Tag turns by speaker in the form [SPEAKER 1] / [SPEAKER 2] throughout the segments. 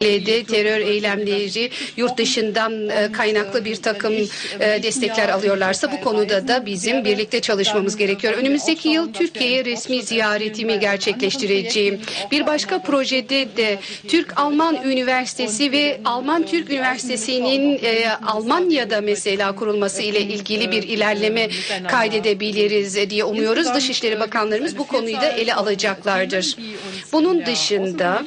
[SPEAKER 1] terör eylemleri yurt dışından e, kaynaklı bir takım e, destekler alıyorlarsa bu konuda da bizim birlikte çalışmamız gerekiyor. Önümüzdeki yıl Türkiye'ye resmi ziyaretimi gerçekleştireceğim. Bir başka projede de Türk-Alman Üniversitesi ve Alman-Türk Üniversitesi'nin e, Almanya'da mesela kurulması ile ilgili bir ilerleme kaydedebiliriz diye umuyoruz. Dışişleri Bakanlarımız bu konuyu da ele alacaklardır. Bunun dışında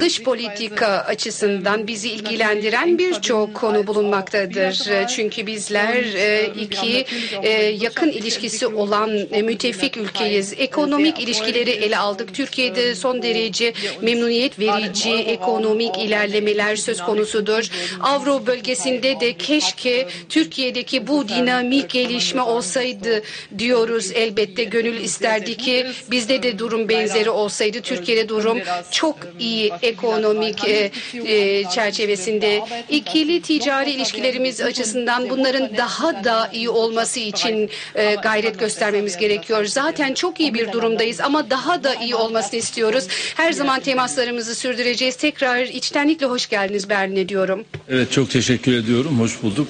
[SPEAKER 1] dış politika açısından bizi ilgilendiren birçok konu bulunmaktadır. Çünkü bizler e, iki e, yakın ilişkisi olan müttefik ülkeyiz. Ekonomik ilişkileri ele aldık. Türkiye'de son derece memnuniyet verici ekonomik ilerlemeler söz konusudur. Avro bölgesinde de keşke Türkiye'deki bu dinamik gelişme olsaydı diyoruz. Elbette gönül isterdi ki bizde de durum benzeri olsaydı. Türkiye'de durum çok iyi ekonomik e, e, çerçevesinde ikili ticari ilişkilerimiz açısından bunların daha da iyi olması için e, gayret göstermemiz gerekiyor. Zaten çok iyi bir durumdayız ama daha da iyi olmasını istiyoruz. Her zaman temaslarımızı sürdüreceğiz. Tekrar içtenlikle hoş geldiniz Berlin'e diyorum.
[SPEAKER 2] Evet çok teşekkür ediyorum. Hoş bulduk.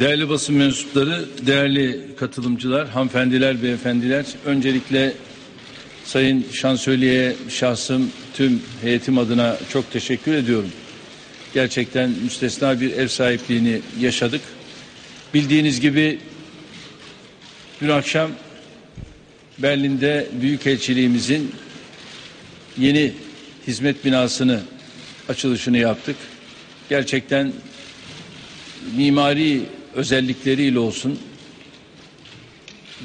[SPEAKER 2] Değerli basın mensupları, değerli katılımcılar, hanımefendiler, beyefendiler. Öncelikle Sayın Şansölye'ye şahsım tüm heyetim adına çok teşekkür ediyorum. Gerçekten müstesna bir ev sahipliğini yaşadık. Bildiğiniz gibi dün akşam Berlin'de Büyükelçiliğimizin yeni hizmet binasını açılışını yaptık. Gerçekten mimari özellikleriyle olsun,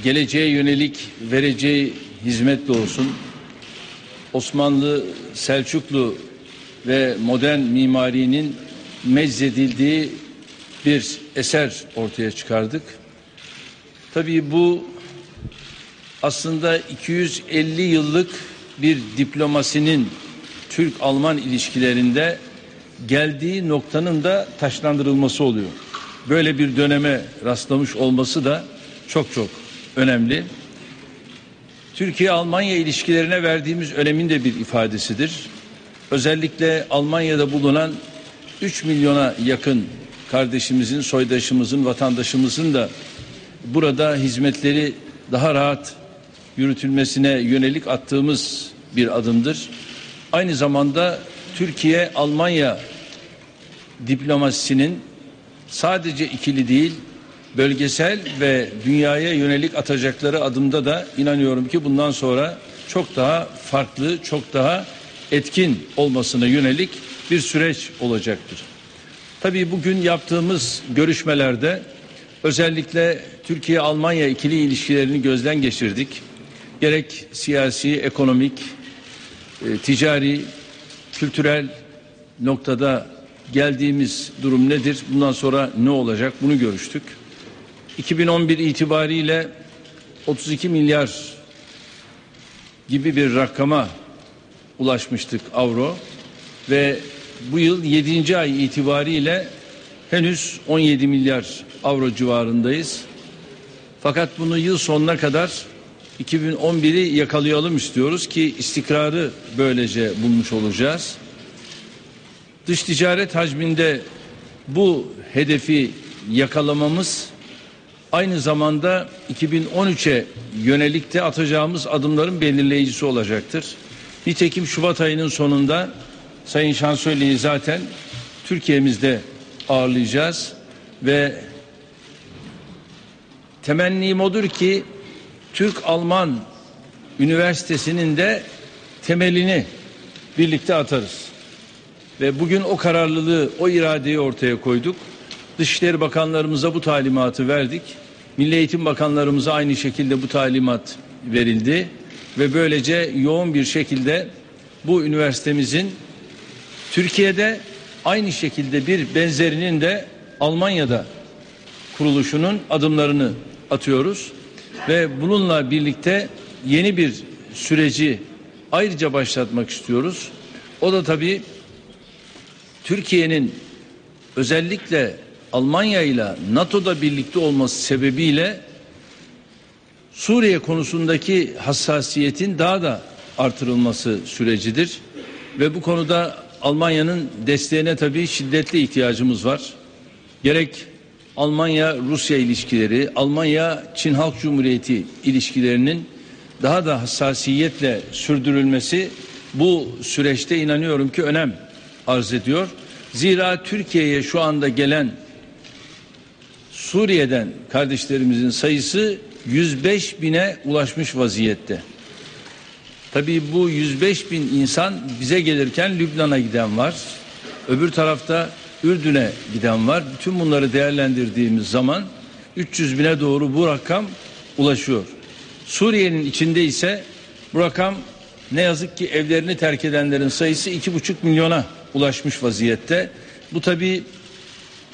[SPEAKER 2] geleceğe yönelik vereceği hizmetle olsun, Osmanlı, Selçuklu ve modern mimarinin meczedildiği bir eser ortaya çıkardık. Tabii bu aslında 250 yıllık bir diplomasinin Türk-Alman ilişkilerinde geldiği noktanın da taşlandırılması oluyor. Böyle bir döneme rastlamış olması da çok çok önemli. Türkiye-Almanya ilişkilerine verdiğimiz önemin de bir ifadesidir. Özellikle Almanya'da bulunan 3 milyona yakın kardeşimizin, soydaşımızın, vatandaşımızın da burada hizmetleri daha rahat yürütülmesine yönelik attığımız bir adımdır. Aynı zamanda Türkiye-Almanya diplomasisinin sadece ikili değil, bölgesel ve dünyaya yönelik atacakları adımda da inanıyorum ki bundan sonra çok daha farklı, çok daha etkin olmasına yönelik bir süreç olacaktır. Tabii bugün yaptığımız görüşmelerde özellikle Türkiye-Almanya ikili ilişkilerini gözden geçirdik. Gerek siyasi, ekonomik, e, ticari, kültürel noktada geldiğimiz durum nedir? Bundan sonra ne olacak? Bunu görüştük. 2011 itibariyle 32 milyar gibi bir rakama ulaşmıştık avro ve bu yıl 7. ay itibariyle henüz 17 milyar avro civarındayız. Fakat bunu yıl sonuna kadar 2011'i yakalayalım istiyoruz ki istikrarı böylece bulmuş olacağız. Dış ticaret hacminde bu hedefi yakalamamız aynı zamanda 2013'e yönelik de atacağımız adımların belirleyicisi olacaktır. Nitekim Şubat ayının sonunda Sayın Şansölye'yi zaten Türkiye'mizde ağırlayacağız ve temennim odur ki Türk-Alman Üniversitesi'nin de temelini birlikte atarız. Ve bugün o kararlılığı, o iradeyi ortaya koyduk. Dışişleri Bakanlarımıza bu talimatı verdik. Milli Eğitim Bakanlarımıza aynı şekilde bu talimat verildi. Ve böylece yoğun bir şekilde bu üniversitemizin Türkiye'de aynı şekilde bir benzerinin de Almanya'da kuruluşunun adımlarını atıyoruz ve bununla birlikte yeni bir süreci ayrıca başlatmak istiyoruz. O da tabii Türkiye'nin özellikle Almanya ile NATO'da birlikte olması sebebiyle Suriye konusundaki hassasiyetin daha da artırılması sürecidir ve bu konuda Almanya'nın desteğine tabii şiddetli ihtiyacımız var. Gerek Almanya-Rusya ilişkileri, Almanya-Çin Halk Cumhuriyeti ilişkilerinin daha da hassasiyetle sürdürülmesi bu süreçte inanıyorum ki önem arz ediyor. Zira Türkiye'ye şu anda gelen Suriye'den kardeşlerimizin sayısı 105 bine ulaşmış vaziyette. Tabii bu 105 bin insan bize gelirken Lübnan'a giden var. Öbür tarafta Ürdün'e giden var. Bütün bunları değerlendirdiğimiz zaman 300 bine doğru bu rakam ulaşıyor. Suriye'nin içinde ise bu rakam ne yazık ki evlerini terk edenlerin sayısı 2,5 milyona ulaşmış vaziyette. Bu tabii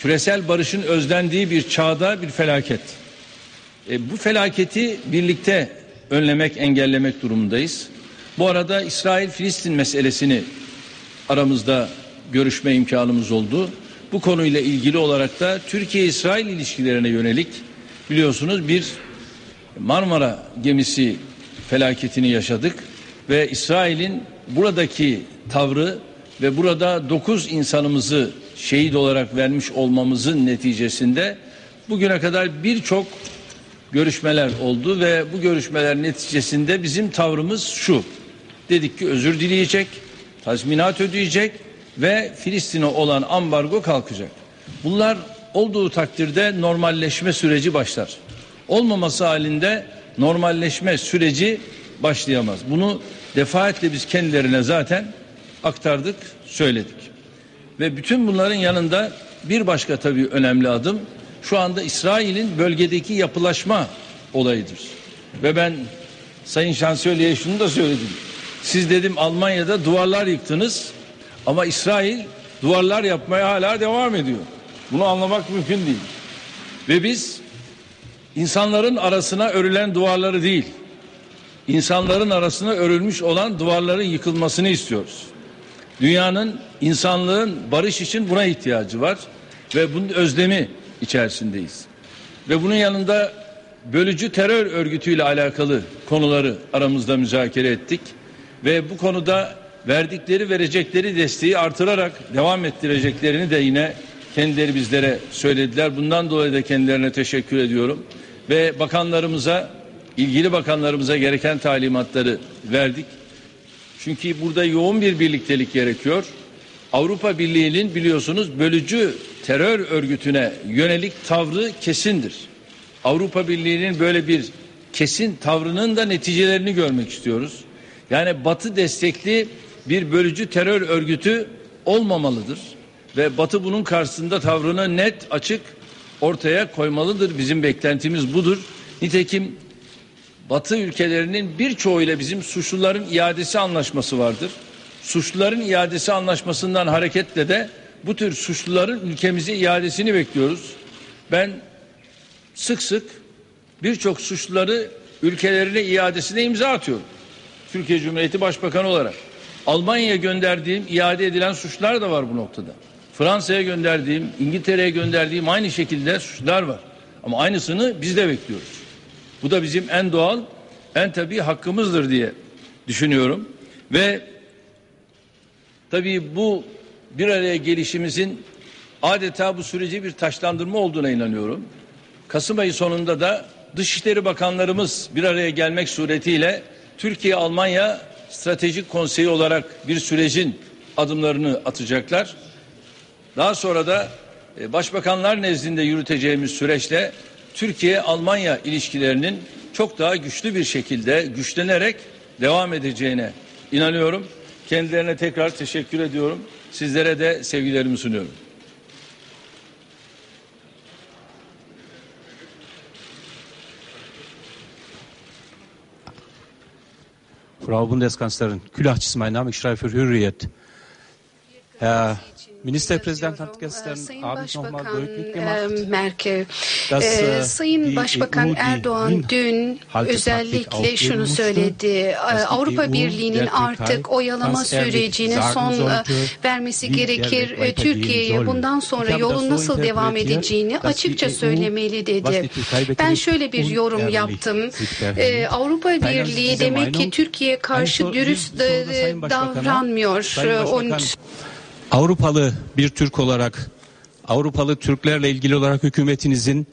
[SPEAKER 2] küresel barışın özlendiği bir çağda bir felaket. E, bu felaketi birlikte önlemek, engellemek durumundayız. Bu arada İsrail-Filistin meselesini aramızda görüşme imkanımız oldu. Bu konuyla ilgili olarak da Türkiye-İsrail ilişkilerine yönelik biliyorsunuz bir Marmara gemisi felaketini yaşadık ve İsrail'in buradaki tavrı ve burada 9 insanımızı şehit olarak vermiş olmamızın neticesinde bugüne kadar birçok görüşmeler oldu ve bu görüşmeler neticesinde bizim tavrımız şu. Dedik ki özür dileyecek, tazminat ödeyecek ve Filistin'e olan ambargo kalkacak. Bunlar olduğu takdirde normalleşme süreci başlar. Olmaması halinde normalleşme süreci başlayamaz. Bunu defaatle biz kendilerine zaten aktardık, söyledik. Ve bütün bunların yanında bir başka tabii önemli adım şu anda İsrail'in bölgedeki yapılaşma olayıdır. Ve ben Sayın Şansölye'ye şunu da söyledim. Siz dedim Almanya'da duvarlar yıktınız ama İsrail duvarlar yapmaya hala devam ediyor. Bunu anlamak mümkün değil. Ve biz insanların arasına örülen duvarları değil, insanların arasına örülmüş olan duvarların yıkılmasını istiyoruz. Dünyanın, insanlığın barış için buna ihtiyacı var ve bunun özlemi içerisindeyiz. Ve bunun yanında bölücü terör örgütüyle alakalı konuları aramızda müzakere ettik ve bu konuda verdikleri verecekleri desteği artırarak devam ettireceklerini de yine kendileri bizlere söylediler. Bundan dolayı da kendilerine teşekkür ediyorum ve bakanlarımıza ilgili bakanlarımıza gereken talimatları verdik. Çünkü burada yoğun bir birliktelik gerekiyor. Avrupa Birliği'nin biliyorsunuz bölücü terör örgütüne yönelik tavrı kesindir. Avrupa Birliği'nin böyle bir kesin tavrının da neticelerini görmek istiyoruz. Yani Batı destekli bir bölücü terör örgütü olmamalıdır ve Batı bunun karşısında tavrını net, açık ortaya koymalıdır. Bizim beklentimiz budur. Nitekim Batı ülkelerinin birçoğuyla bizim suçluların iadesi anlaşması vardır. Suçluların iadesi anlaşmasından hareketle de bu tür suçluların ülkemize iadesini bekliyoruz. Ben sık sık birçok suçluları ülkelerine iadesine imza atıyorum. Türkiye Cumhuriyeti Başbakanı olarak. Almanya'ya gönderdiğim iade edilen suçlar da var bu noktada. Fransa'ya gönderdiğim, İngiltere'ye gönderdiğim aynı şekilde suçlar var. Ama aynısını biz de bekliyoruz. Bu da bizim en doğal, en tabii hakkımızdır diye düşünüyorum. Ve tabii bu bir araya gelişimizin adeta bu süreci bir taşlandırma olduğuna inanıyorum. Kasım ayı sonunda da Dışişleri Bakanlarımız bir araya gelmek suretiyle Türkiye-Almanya Stratejik Konseyi olarak bir sürecin adımlarını atacaklar. Daha sonra da e, başbakanlar nezdinde yürüteceğimiz süreçte Türkiye-Almanya ilişkilerinin çok daha güçlü bir şekilde güçlenerek devam edeceğine inanıyorum. Kendilerine tekrar teşekkür ediyorum. Sizlere de sevgilerimi sunuyorum.
[SPEAKER 3] Frau Bundeskanzlerin, Külahçısı mein Name, ich schreibe für Hürriyet. Herr Ministerpräsident hat gestern Abend nochmal
[SPEAKER 1] Başbakan
[SPEAKER 3] deutlich
[SPEAKER 1] e,
[SPEAKER 3] gemacht,
[SPEAKER 1] Merkel,
[SPEAKER 3] dass,
[SPEAKER 1] e, Sayın Başbakan
[SPEAKER 3] EU die
[SPEAKER 1] Erdoğan dün özellikle şunu söyledi. E,
[SPEAKER 3] die
[SPEAKER 1] Avrupa Birliği'nin artık oyalama
[SPEAKER 3] sagen
[SPEAKER 1] son e, vermesi gerekir. E, Türkiye'ye bundan sonra yolun nasıl devam edeceğini açıkça söylemeli dedi. Ben şöyle bir yorum yaptım. E. Avrupa Birliği demek ki? Türkiye'ye karşı dürüst e, davranmıyor. E, onun-
[SPEAKER 3] Avrupalı bir Türk olarak Avrupalı Türklerle ilgili olarak hükümetinizin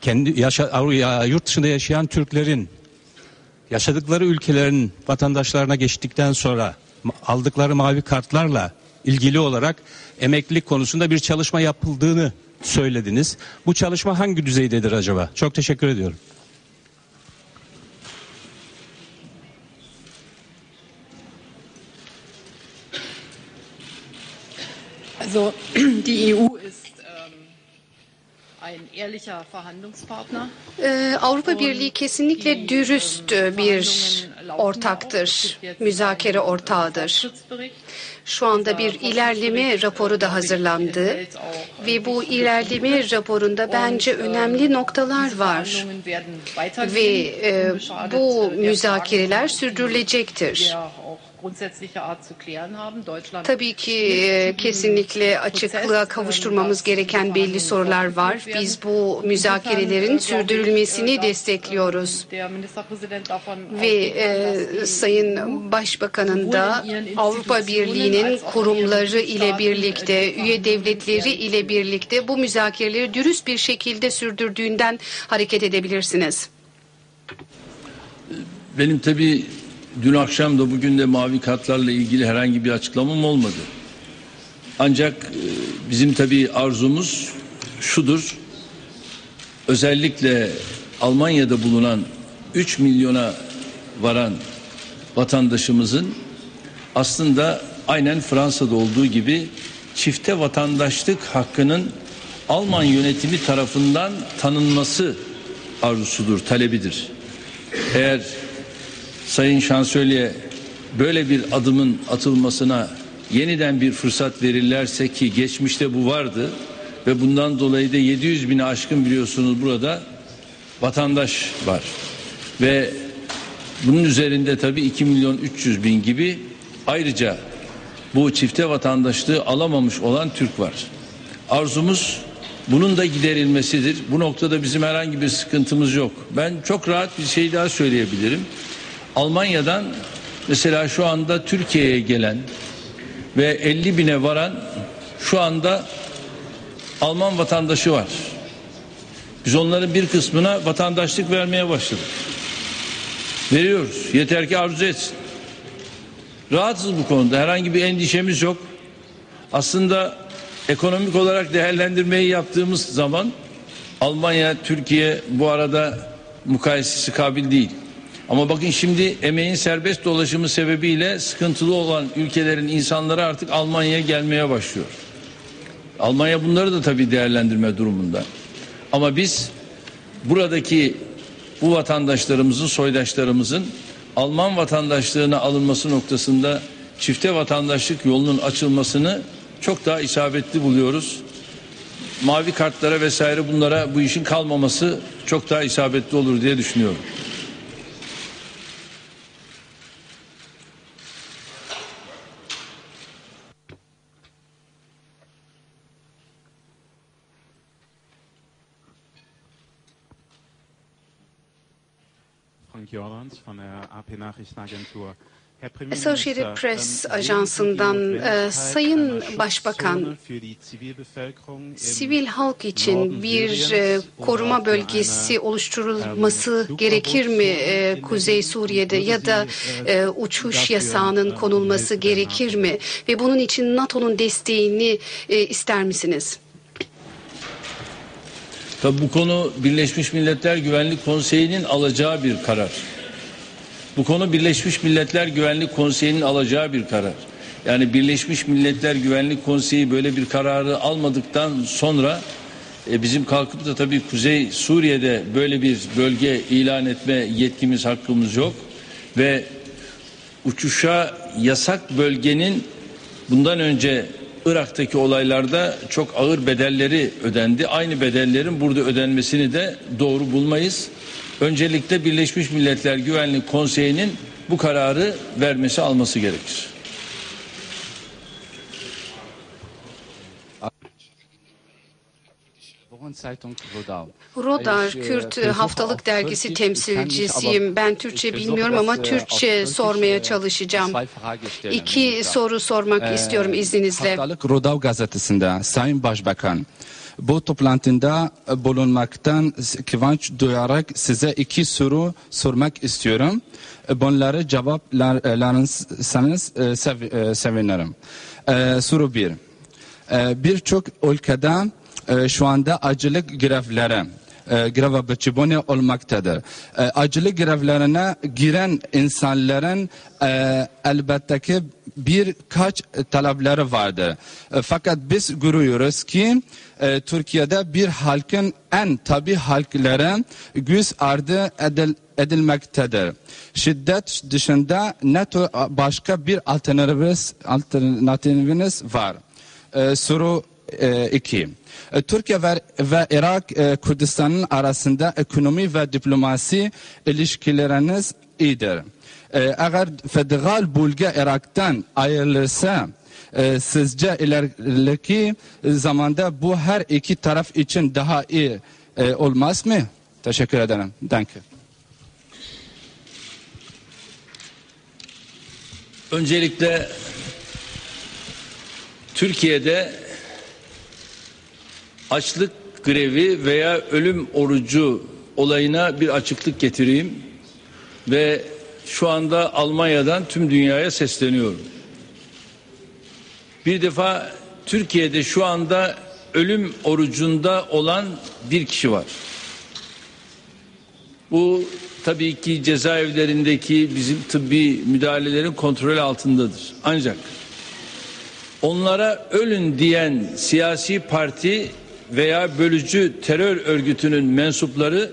[SPEAKER 3] kendi yaşa, yurt dışında yaşayan Türklerin yaşadıkları ülkelerin vatandaşlarına geçtikten sonra aldıkları mavi kartlarla ilgili olarak emeklilik konusunda bir çalışma yapıldığını söylediniz. Bu çalışma hangi düzeydedir acaba? Çok teşekkür ediyorum.
[SPEAKER 4] Also die EU ist ähm, ein ehrlicher Verhandlungspartner.
[SPEAKER 1] Ee, Avrupa Birliği kesinlikle dürüst bir ortaktır, müzakere ortağıdır. Şu anda bir ilerleme raporu da hazırlandı ve bu ilerleme raporunda bence önemli noktalar var ve e, bu müzakereler sürdürülecektir. Tabii ki e, kesinlikle açıklığa kavuşturmamız gereken belli sorular var. Biz bu müzakerelerin sürdürülmesini destekliyoruz. Ve e, Sayın Başbakan'ın da Avrupa Birliği'nin kurumları ile birlikte, üye devletleri ile birlikte bu müzakereleri dürüst bir şekilde sürdürdüğünden hareket edebilirsiniz.
[SPEAKER 2] Benim tabii dün akşam da bugün de mavi kartlarla ilgili herhangi bir açıklamam olmadı. Ancak e, bizim tabii arzumuz şudur. Özellikle Almanya'da bulunan 3 milyona varan vatandaşımızın aslında aynen Fransa'da olduğu gibi çifte vatandaşlık hakkının Alman yönetimi tarafından tanınması arzusudur, talebidir. Eğer Sayın Şansölye böyle bir adımın atılmasına yeniden bir fırsat verirlerse ki geçmişte bu vardı ve bundan dolayı da 700 bini aşkın biliyorsunuz burada vatandaş var ve bunun üzerinde tabii 2 milyon 300 bin gibi ayrıca bu çifte vatandaşlığı alamamış olan Türk var. Arzumuz bunun da giderilmesidir. Bu noktada bizim herhangi bir sıkıntımız yok. Ben çok rahat bir şey daha söyleyebilirim. Almanya'dan mesela şu anda Türkiye'ye gelen ve 50 bine varan şu anda Alman vatandaşı var. Biz onların bir kısmına vatandaşlık vermeye başladık. Veriyoruz. Yeter ki arzu etsin. Rahatsız bu konuda. Herhangi bir endişemiz yok. Aslında ekonomik olarak değerlendirmeyi yaptığımız zaman Almanya, Türkiye bu arada mukayesesi kabil değil. Ama bakın şimdi emeğin serbest dolaşımı sebebiyle sıkıntılı olan ülkelerin insanları artık Almanya'ya gelmeye başlıyor. Almanya bunları da tabii değerlendirme durumunda. Ama biz buradaki bu vatandaşlarımızın, soydaşlarımızın Alman vatandaşlığına alınması noktasında çifte vatandaşlık yolunun açılmasını çok daha isabetli buluyoruz. Mavi kartlara vesaire bunlara bu işin kalmaması çok daha isabetli olur diye düşünüyorum.
[SPEAKER 5] Jordans von der AP Nachrichtenagentur.
[SPEAKER 1] Associated Press
[SPEAKER 5] ähm,
[SPEAKER 1] Ajansı'ndan e,
[SPEAKER 5] Notwendigkeit
[SPEAKER 1] Sayın Başbakan sivil halk için bir e, koruma bölgesi oluşturulması gerekir mi e, Kuzey Suriye'de ya da e,
[SPEAKER 5] äh,
[SPEAKER 1] uçuş yasağının
[SPEAKER 5] äh,
[SPEAKER 1] konulması gerekir mi ve bunun için NATO'nun desteğini e, ister misiniz?
[SPEAKER 2] Tabii bu konu Birleşmiş Milletler Güvenlik Konseyi'nin alacağı bir karar. Bu konu Birleşmiş Milletler Güvenlik Konseyi'nin alacağı bir karar. Yani Birleşmiş Milletler Güvenlik Konseyi böyle bir kararı almadıktan sonra e, bizim kalkıp da tabii Kuzey Suriye'de böyle bir bölge ilan etme yetkimiz hakkımız yok ve uçuşa yasak bölgenin Bundan önce Irak'taki olaylarda çok ağır bedelleri ödendi. Aynı bedellerin burada ödenmesini de doğru bulmayız. Öncelikle Birleşmiş Milletler Güvenlik Konseyi'nin bu kararı vermesi alması gerekir.
[SPEAKER 1] Rodar Kürt haftalık dergisi temsilcisiyim. Ben Türkçe bilmiyorum ama Türkçe sormaya çalışacağım. İki soru sormak istiyorum izninizle.
[SPEAKER 6] Haftalık Rodav gazetesinde Sayın Başbakan bu toplantıda bulunmaktan kıvanç duyarak size iki soru sormak istiyorum. Bunları cevaplarsanız e, sev- e, sevinirim. E, Soru bir. E, Birçok ülkede e, şu anda acılık grevleri e, greve olmaktadır. E, acılık grevlerine giren insanların e, elbette ki birkaç talepleri vardır. E, fakat biz görüyoruz ki e, Türkiye'de bir halkın en tabi halkları göz ardı edil, edilmektedir. Şiddet dışında ne tür başka bir alternatifiniz, alternatifiniz var. E, soru 2. Türkiye ve, Irak e, Kürdistan'ın arasında ekonomi ve diplomasi ilişkileriniz iyidir. E, eğer federal bölge Irak'tan ayrılırsa e, sizce ileriki zamanda bu her iki taraf için daha iyi e, olmaz mı? Teşekkür ederim. Danke.
[SPEAKER 2] Öncelikle Türkiye'de açlık grevi veya ölüm orucu olayına bir açıklık getireyim ve şu anda Almanya'dan tüm dünyaya sesleniyorum. Bir defa Türkiye'de şu anda ölüm orucunda olan bir kişi var. Bu tabii ki cezaevlerindeki bizim tıbbi müdahalelerin kontrol altındadır. Ancak onlara ölün diyen siyasi parti veya bölücü terör örgütünün mensupları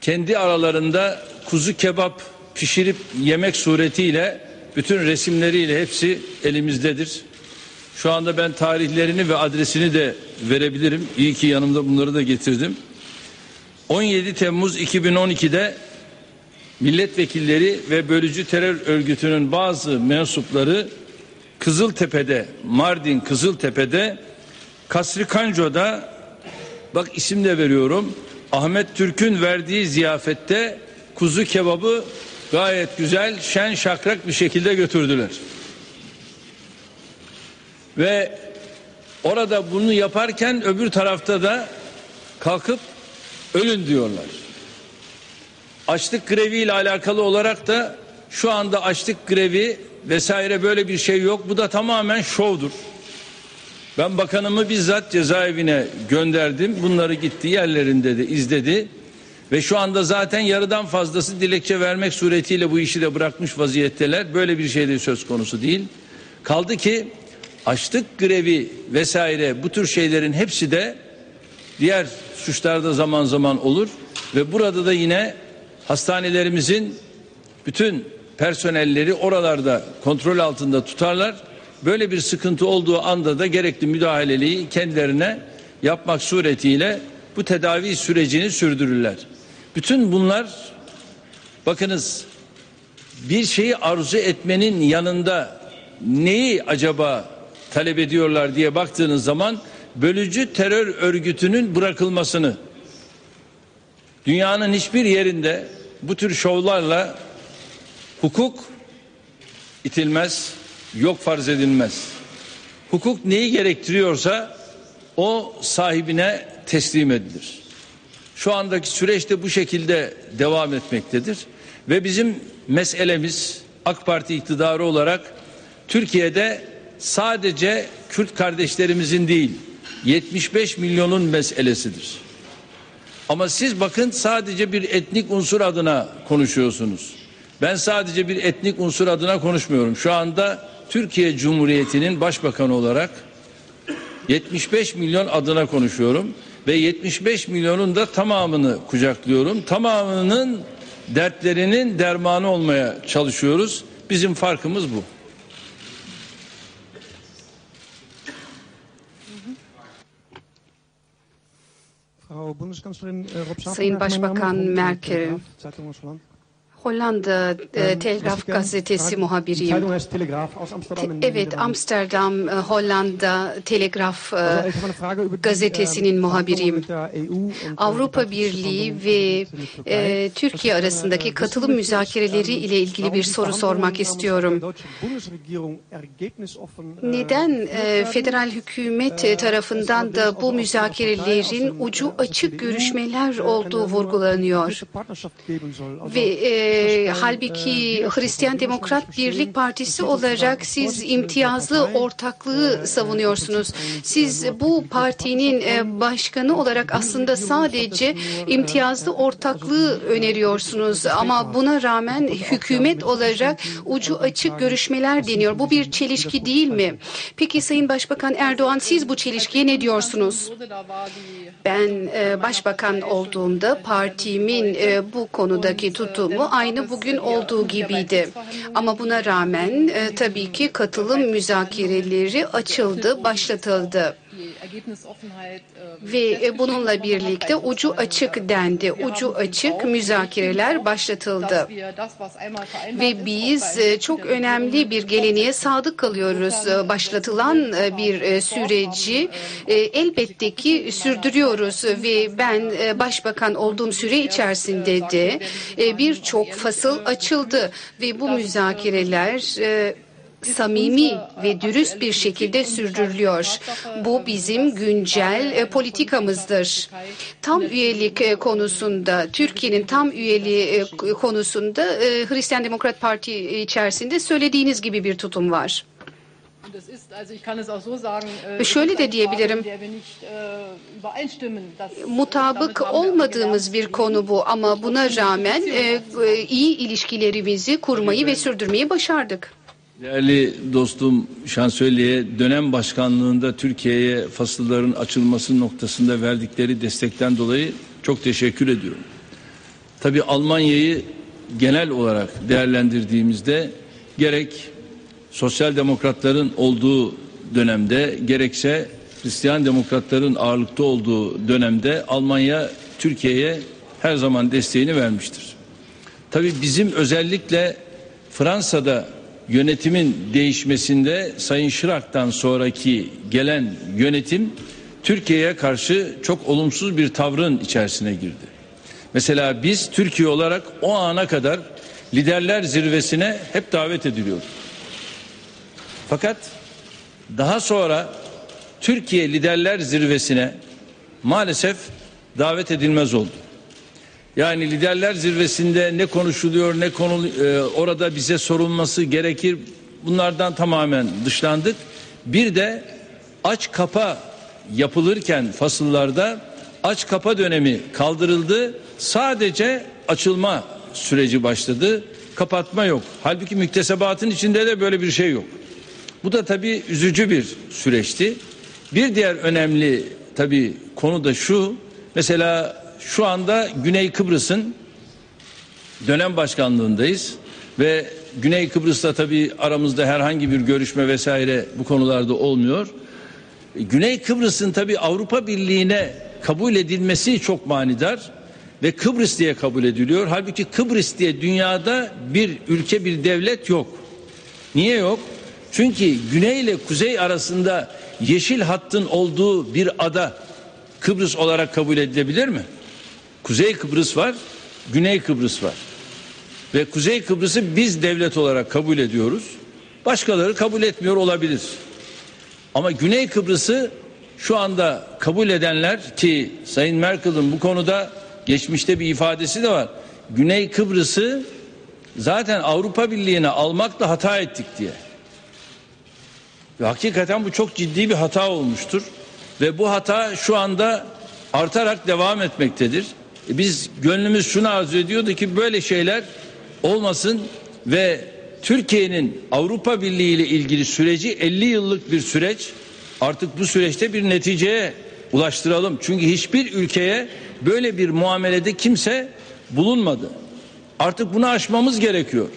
[SPEAKER 2] kendi aralarında kuzu kebap pişirip yemek suretiyle bütün resimleriyle hepsi elimizdedir. Şu anda ben tarihlerini ve adresini de verebilirim. İyi ki yanımda bunları da getirdim. 17 Temmuz 2012'de milletvekilleri ve bölücü terör örgütünün bazı mensupları Kızıltepe'de, Mardin Kızıltepe'de Kasri Kanco'da bak isim de veriyorum. Ahmet Türk'ün verdiği ziyafette kuzu kebabı gayet güzel, şen şakrak bir şekilde götürdüler. Ve orada bunu yaparken öbür tarafta da kalkıp ölün diyorlar. Açlık grevi ile alakalı olarak da şu anda açlık grevi vesaire böyle bir şey yok. Bu da tamamen şovdur. Ben bakanımı bizzat cezaevine gönderdim. Bunları gitti yerlerinde de izledi. Ve şu anda zaten yarıdan fazlası dilekçe vermek suretiyle bu işi de bırakmış vaziyetteler. Böyle bir şey de söz konusu değil. Kaldı ki açlık grevi vesaire bu tür şeylerin hepsi de diğer suçlarda zaman zaman olur. Ve burada da yine hastanelerimizin bütün personelleri oralarda kontrol altında tutarlar. Böyle bir sıkıntı olduğu anda da gerekli müdahaleliği kendilerine yapmak suretiyle bu tedavi sürecini sürdürürler. Bütün bunlar bakınız bir şeyi arzu etmenin yanında neyi acaba talep ediyorlar diye baktığınız zaman bölücü terör örgütünün bırakılmasını dünyanın hiçbir yerinde bu tür şovlarla hukuk itilmez, yok farz edilmez. Hukuk neyi gerektiriyorsa o sahibine teslim edilir. Şu andaki süreçte bu şekilde devam etmektedir ve bizim meselemiz AK Parti iktidarı olarak Türkiye'de sadece Kürt kardeşlerimizin değil 75 milyonun meselesidir. Ama siz bakın sadece bir etnik unsur adına konuşuyorsunuz. Ben sadece bir etnik unsur adına konuşmuyorum. Şu anda Türkiye Cumhuriyeti'nin başbakanı olarak 75 milyon adına konuşuyorum ve 75 milyonun da tamamını kucaklıyorum. Tamamının dertlerinin dermanı olmaya çalışıyoruz. Bizim farkımız bu.
[SPEAKER 1] Sayın Başbakan Merkel, Hollanda e, Telgraf gazetesi muhabiriyim.
[SPEAKER 7] İn
[SPEAKER 1] Evet. Amsterdam, e, Hollanda Telegraf e,
[SPEAKER 7] eine Frage über die,
[SPEAKER 1] gazetesinin muhabiriyim. Avrupa Birliği ve e, Türkiye arasındaki katılım müzakereleri
[SPEAKER 7] ähm,
[SPEAKER 1] ile ilgili bir soru sormak istiyorum. Neden e, federal hükümet e, tarafından da bu müzakerelerin ucu açık görüşmeler olduğu vurgulanıyor? Ve e, halbuki Hristiyan Demokrat Birlik Partisi olarak siz imtiyazlı ortaklığı savunuyorsunuz. Siz bu partinin e, başkanı olarak aslında sadece imtiyazlı ortaklığı öneriyorsunuz. ama buna rağmen hükümet olarak ucu açık görüşmeler deniyor. Bu bir çelişki değil mi? Peki Sayın Başbakan Erdoğan siz bu çelişkiye ne diyorsunuz? Ben e, başbakan olduğumda partimin e, bu konudaki tutumu aynı bugün olduğu gibiydi. Ama buna rağmen e, tabii ki katılım müzakereleri açıldı, başlatıldı. Ve e, bununla birlikte ucu açık dendi. Ucu açık müzakereler başlatıldı. Ve biz e, çok önemli bir geleneğe sadık kalıyoruz. E, Başlatılan bir süreci e, elbette ki sürdürüyoruz ve ben başbakan olduğum süre içerisinde de birçok fasıl açıldı ve bu müzakereler e, samimi ve dürüst bir şekilde sürdürülüyor. Bu bizim güncel e, politikamızdır. Tam üyelik e, konusunda, Türkiye'nin tam üyeliği e, konusunda Hristiyan Demokrat Parti içerisinde söylediğiniz gibi bir tutum var. Şöyle de diyebilirim. Mutabık olmadığımız bir konu bu ama buna rağmen iyi ilişkilerimizi kurmayı ve sürdürmeyi başardık.
[SPEAKER 2] Değerli dostum şansölye dönem başkanlığında Türkiye'ye fasılların açılması noktasında verdikleri destekten dolayı çok teşekkür ediyorum. Tabii Almanya'yı genel olarak değerlendirdiğimizde gerek sosyal demokratların olduğu dönemde gerekse Hristiyan demokratların ağırlıkta olduğu dönemde Almanya Türkiye'ye her zaman desteğini vermiştir. Tabii bizim özellikle Fransa'da yönetimin değişmesinde Sayın Şirak'tan sonraki gelen yönetim Türkiye'ye karşı çok olumsuz bir tavrın içerisine girdi. Mesela biz Türkiye olarak o ana kadar liderler zirvesine hep davet ediliyorduk. Fakat daha sonra Türkiye liderler zirvesine maalesef davet edilmez oldu. Yani liderler zirvesinde ne konuşuluyor, ne konu e, orada bize sorulması gerekir. Bunlardan tamamen dışlandık. Bir de aç kapa yapılırken fasıllarda aç kapa dönemi kaldırıldı. Sadece açılma süreci başladı. Kapatma yok. Halbuki müktesebatın içinde de böyle bir şey yok. Bu da tabii üzücü bir süreçti. Bir diğer önemli tabii konu da şu. Mesela şu anda Güney Kıbrıs'ın dönem başkanlığındayız ve Güney Kıbrıs'ta tabii aramızda herhangi bir görüşme vesaire bu konularda olmuyor. Güney Kıbrıs'ın tabii Avrupa Birliği'ne kabul edilmesi çok manidar ve Kıbrıs diye kabul ediliyor. Halbuki Kıbrıs diye dünyada bir ülke bir devlet yok. Niye yok? Çünkü güney ile kuzey arasında yeşil hattın olduğu bir ada Kıbrıs olarak kabul edilebilir mi? Kuzey Kıbrıs var, Güney Kıbrıs var. Ve Kuzey Kıbrıs'ı biz devlet olarak kabul ediyoruz. Başkaları kabul etmiyor olabilir. Ama Güney Kıbrıs'ı şu anda kabul edenler ki Sayın Merkel'in bu konuda geçmişte bir ifadesi de var. Güney Kıbrıs'ı zaten Avrupa Birliği'ne almakla hata ettik diye. Ve hakikaten bu çok ciddi bir hata olmuştur. Ve bu hata şu anda artarak devam etmektedir. E biz gönlümüz şunu arzu ediyordu ki böyle şeyler olmasın ve Türkiye'nin Avrupa Birliği ile ilgili süreci 50 yıllık bir süreç. Artık bu süreçte bir neticeye ulaştıralım. Çünkü hiçbir ülkeye böyle bir muamelede kimse bulunmadı. Artık bunu aşmamız gerekiyor.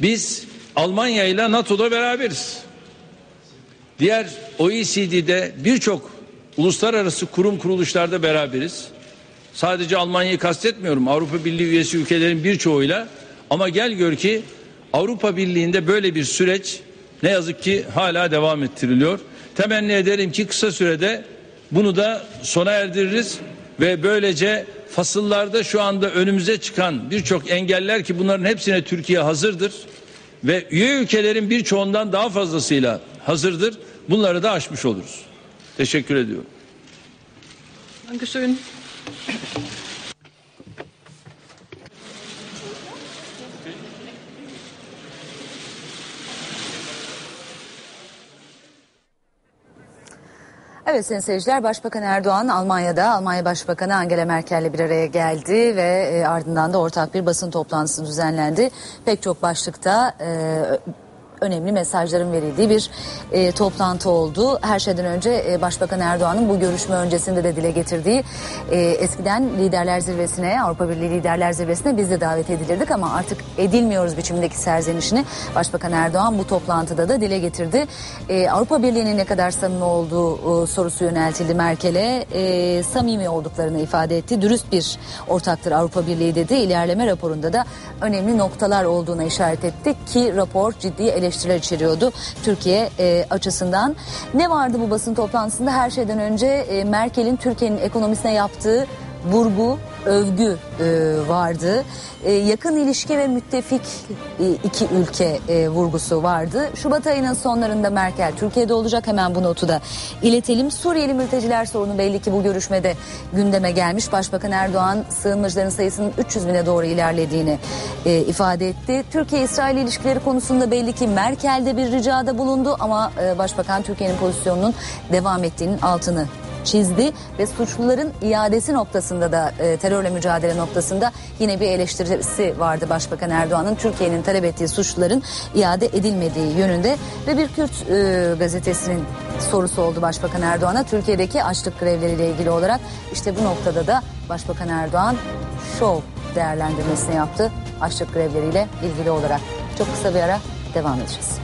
[SPEAKER 2] Biz Almanya ile NATO'da beraberiz. Diğer OECD'de birçok uluslararası kurum kuruluşlarda beraberiz. Sadece Almanya'yı kastetmiyorum. Avrupa Birliği üyesi ülkelerin birçoğuyla ama gel gör ki Avrupa Birliği'nde böyle bir süreç ne yazık ki hala devam ettiriliyor. Temenni ederim ki kısa sürede bunu da sona erdiririz ve böylece fasıllarda şu anda önümüze çıkan birçok engeller ki bunların hepsine Türkiye hazırdır ve üye ülkelerin birçoğundan daha fazlasıyla hazırdır. Bunları da aşmış oluruz. Teşekkür ediyorum.
[SPEAKER 4] Dankeschön.
[SPEAKER 8] Evet sayın seyirciler Başbakan Erdoğan Almanya'da Almanya Başbakanı Angela Merkel'le bir araya geldi ve e, ardından da ortak bir basın toplantısı düzenlendi. Pek çok başlıkta e, önemli mesajların verildiği bir e, toplantı oldu. Her şeyden önce e, Başbakan Erdoğan'ın bu görüşme öncesinde de dile getirdiği e, eskiden liderler zirvesine Avrupa Birliği liderler zirvesine biz de davet edilirdik ama artık edilmiyoruz biçimindeki serzenişini Başbakan Erdoğan bu toplantıda da dile getirdi. E, Avrupa Birliği'nin ne kadar samimi olduğu e, sorusu yöneltildi Merkel'e. E, samimi olduklarını ifade etti. Dürüst bir ortaktır Avrupa Birliği dedi. İlerleme raporunda da önemli noktalar olduğuna işaret etti ki rapor ciddi eleştiriler içeriyordu Türkiye e, açısından. Ne vardı bu basın toplantısında? Her şeyden önce e, Merkel'in Türkiye'nin ekonomisine yaptığı vurgu, övgü e, vardı. E, yakın ilişki ve müttefik e, iki ülke e, vurgusu vardı. Şubat ayının sonlarında Merkel Türkiye'de olacak. Hemen bu notu da iletelim. Suriyeli mülteciler sorunu belli ki bu görüşmede gündeme gelmiş. Başbakan Erdoğan sığınmacıların sayısının 300 bine doğru ilerlediğini e, ifade etti. Türkiye-İsrail ilişkileri konusunda belli ki Merkel de bir ricada bulundu ama e, Başbakan Türkiye'nin pozisyonunun devam ettiğinin altını çizdi ve suçluların iadesi noktasında da e, terörle mücadele noktasında yine bir eleştirisi vardı Başbakan Erdoğan'ın Türkiye'nin talep ettiği suçluların iade edilmediği yönünde ve bir Kürt e, gazetesinin sorusu oldu Başbakan Erdoğan'a Türkiye'deki açlık grevleriyle ilgili olarak işte bu noktada da Başbakan Erdoğan şov değerlendirmesini yaptı açlık grevleriyle ilgili olarak. Çok kısa bir ara devam edeceğiz.